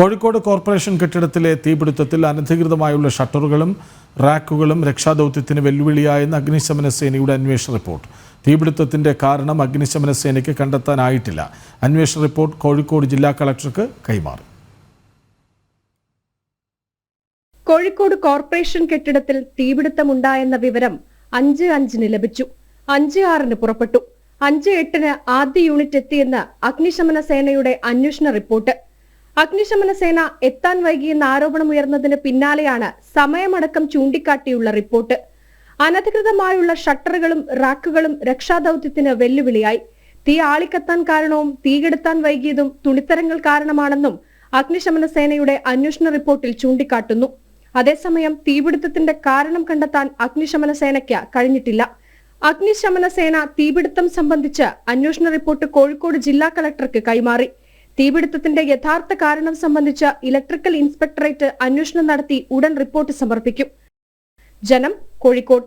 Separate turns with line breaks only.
Kozhikode corporation കെട്ടിടത്തിലെ തീപിടുത്തത്തിൽ അനധികൃതമായുള്ള ഷട്ടറുകളും റാക്കുകളും രക്ഷാദൌത്യത്തിന് വെല്ലുവിളിയായെന്ന് അഗ്നിശമന സേനയുടെ അന്വേഷണ റിപ്പോർട്ട്. തീപിടുത്തത്തിന്റെ കാരണം അഗ്നിശമന സേനയ്ക്ക് കണ്ടെത്താനായിട്ടില്ല. അന്വേഷണ റിപ്പോർട്ട് കോഴിക്കോട് ജില്ലാ കളക്ടർക്ക് കൈമാറി.
കോഴിക്കോട് കോർപ്പറേഷൻ കെട്ടിടത്തിൽ തീപിടുത്തമുണ്ടായെന്ന വിവരം അഞ്ച് അഞ്ചിന് ലഭിച്ചു. അഞ്ച് ആറിന് പുറപ്പെട്ടു. അഞ്ച് എട്ടിന് ആദ്യ യൂണിറ്റ് എത്തിയെന്ന് അഗ്നിശമന സേനയുടെ അന്വേഷണ റിപ്പോർട്ട്. അഗ്നിശമന സേന എത്താൻ വൈകിയെന്ന ആരോപണം ഉയർന്നതിന് പിന്നാലെയാണ് സമയമടക്കം ചൂണ്ടിക്കാട്ടിയുള്ള റിപ്പോർട്ട്. അനധികൃതമായുള്ള ഷട്ടറുകളും റാക്കുകളും രക്ഷാദൌത്യത്തിന് വെല്ലുവിളിയായി. തീ ആളിക്കത്താൻ കാരണവും തീകെടുത്താൻ വൈകിയതും തുണിത്തരങ്ങൾ കാരണമാണെന്നും അഗ്നിശമന സേനയുടെ അന്വേഷണ റിപ്പോർട്ടിൽ ചൂണ്ടിക്കാട്ടുന്നു. അതേസമയം തീപിടുത്തത്തിന്റെ കാരണം കണ്ടെത്താൻ അഗ്നിശമന സേനയ്ക്ക് കഴിഞ്ഞിട്ടില്ല. അഗ്നിശമന സേന തീപിടുത്തം സംബന്ധിച്ച് അന്വേഷണ റിപ്പോർട്ട് കോഴിക്കോട് ജില്ലാ കളക്ടർക്ക് കൈമാറി. തീപിടുത്തത്തിന്റെ യഥാർത്ഥ കാരണം സംബന്ധിച്ച് ഇലക്ട്രിക്കൽ ഇൻസ്പെക്ടറേറ്റ് അന്വേഷണം നടത്തി ഉടൻ റിപ്പോർട്ട് സമർപ്പിക്കും. ജനം കോഴിക്കോട്.